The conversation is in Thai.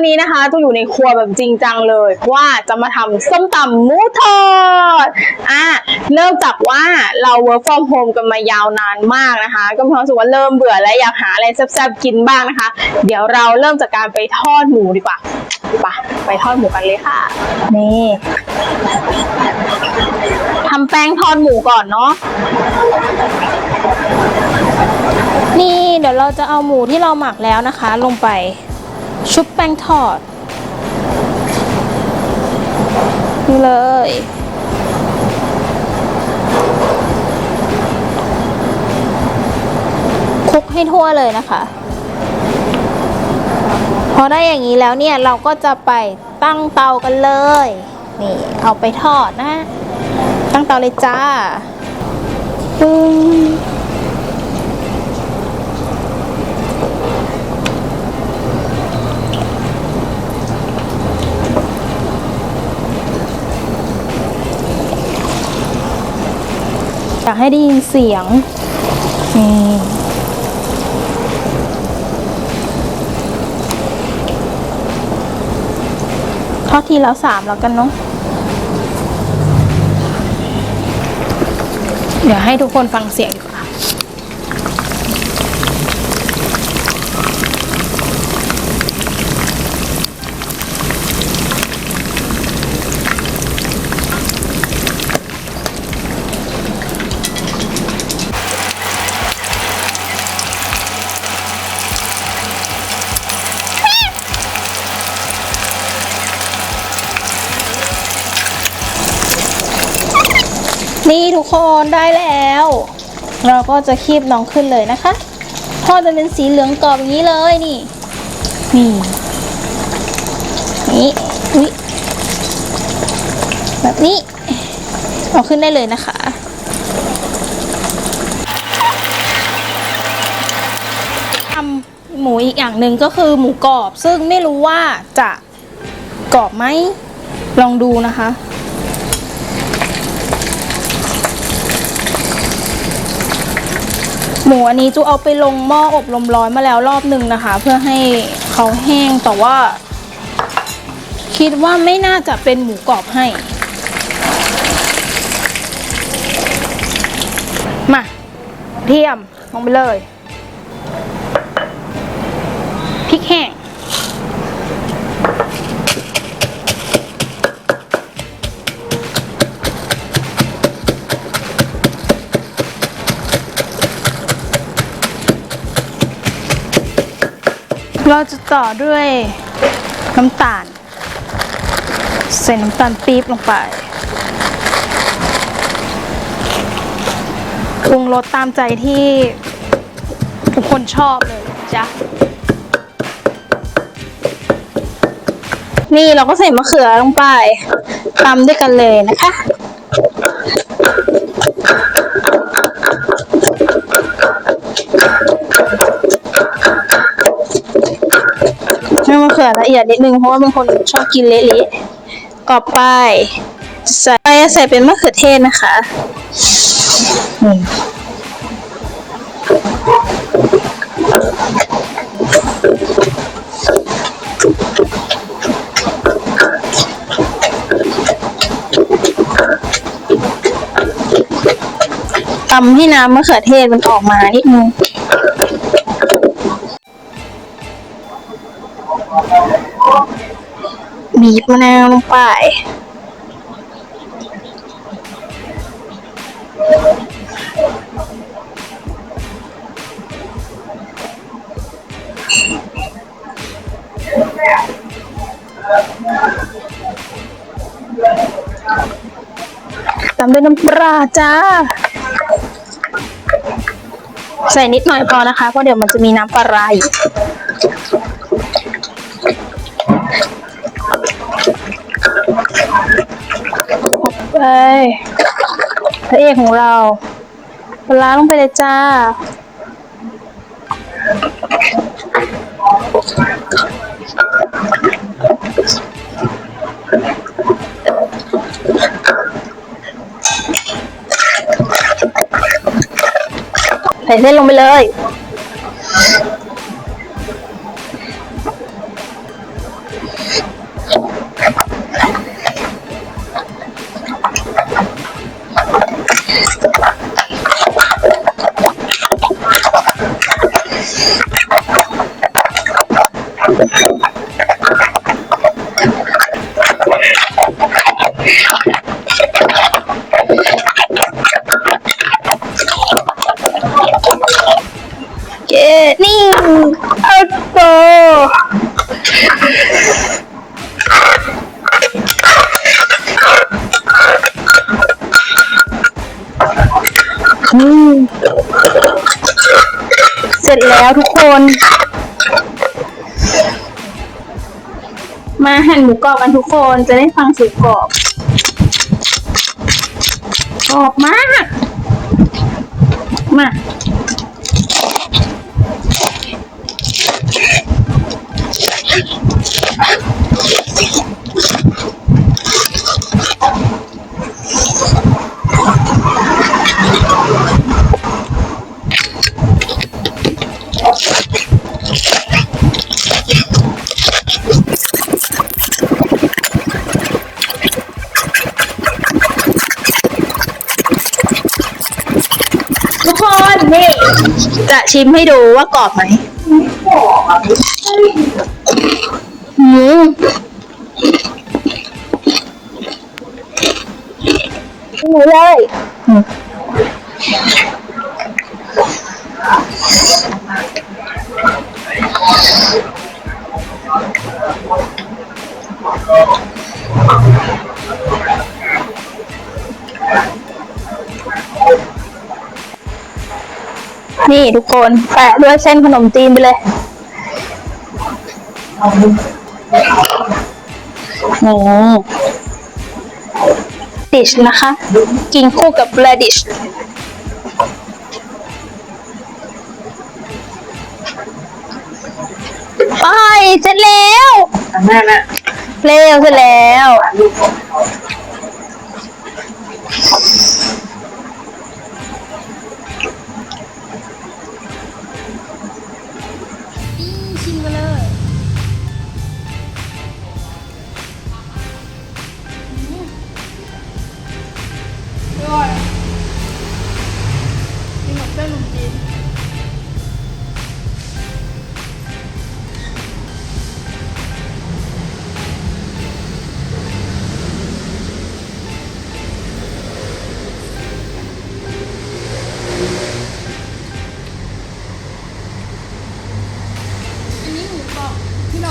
วันนี้นะคะต้องอยู่ในครัวแบบจริงจังเลย ว่าจะมาทำส้มตำหมูทอดอะเริ่มจากว่าเรา work from home กันมายาวนานมากนะคะ ก็มีความรู้สึกว่าเริ่มเบื่อและอยากหาอะไรแซ่บๆกินบ้างนะคะ เดี๋ยวเราเริ่มจากการไปทอดหมูดีกว่าไปไปทอดหมูกันเลยค่ะ นี่ทำแป้งทอดหมูก่อนเนาะนี่เดี๋ยวเราจะเอาหมูที่เราหมักแล้วนะคะ ลงไป ชุบแป้งทอด นี่เลย คลุกให้ทั่วเลยนะคะ พอได้อย่างนี้แล้วเนี่ย เราก็จะไปตั้งเตากันเลย นี่ เอาไปทอดนะ ตั้งเตาเลยจ้าปึ้ง อยากให้ได้ยินเสียงนี่ทอดทีแล้วสามแล้วกันเนาะเดี๋ยวให้ทุกคนฟังเสียงดีกว่า นี่ทุกคนได้แล้ว เราก็จะคีบน้องขึ้นเลยนะคะทอดจะเป็นสีเหลืองกรอบอย่างนี้เลยนี่ นี่นี่อุ๊ยแบบนี้เอาขึ้นได้เลยนะคะทำหมูอีกอย่างหนึ่งก็คือหมูกรอบ ซึ่งไม่รู้ว่าจะกรอบไหมลองดูนะคะ หมูอันนี้จูเอาไปลงหม้ออบลมร้อนมาแล้วรอบหนึ่งนะคะ เพื่อให้เขาแห้งแต่ว่า คิดว่าไม่น่าจะเป็นหมูกรอบให้ มาเทียมลงไปเลยพริกแห้ง เราจะต่อด้วยน้ำตาล ใส่น้ำตาลปี๊บลงไปปรุงรสตามใจที่ทุกคนชอบเลยจ้ะนี่เราก็ใส่มะเขือลงไปตำด้วยกันเลยนะคะให้มะเขือละเอียดนิดนึงเพราะว่าบางคนชอบกินเละๆกรอบไปใส่ไปใส่เป็นมะเขือเทศนะคะตำให้น้ำมะเขือเทศมันออกมานิดนึง บีบมะนาวลงไปตามด้วยน้ำปลาจ้า ใส่นิดหน่อยพอนะคะ เพราะเดี๋ยวมันจะมีน้ำปลาอยู่ ไปพระเอกของเราปลาร้าลงไปเลยจ้า ใส่เส้นลงไปเลย เย้นี่เอาโตอืมเสร็จแล้วทุกคน มาหั่นหมูกรอบกันทุกคนจะได้ฟังเสียงกรอบ กรอบมาก มา ทุกคนนี่จะชิมให้ดูว่ากรอบไหมหืมหมูเลย นี่ทุกคนแปะด้วยเส้นขนมจีนไปเลยนี่ดิชนะคะ กินคู่กับแรดิชไปเสร็จแล้วแม่แม่เร็วเสร็จแล้ว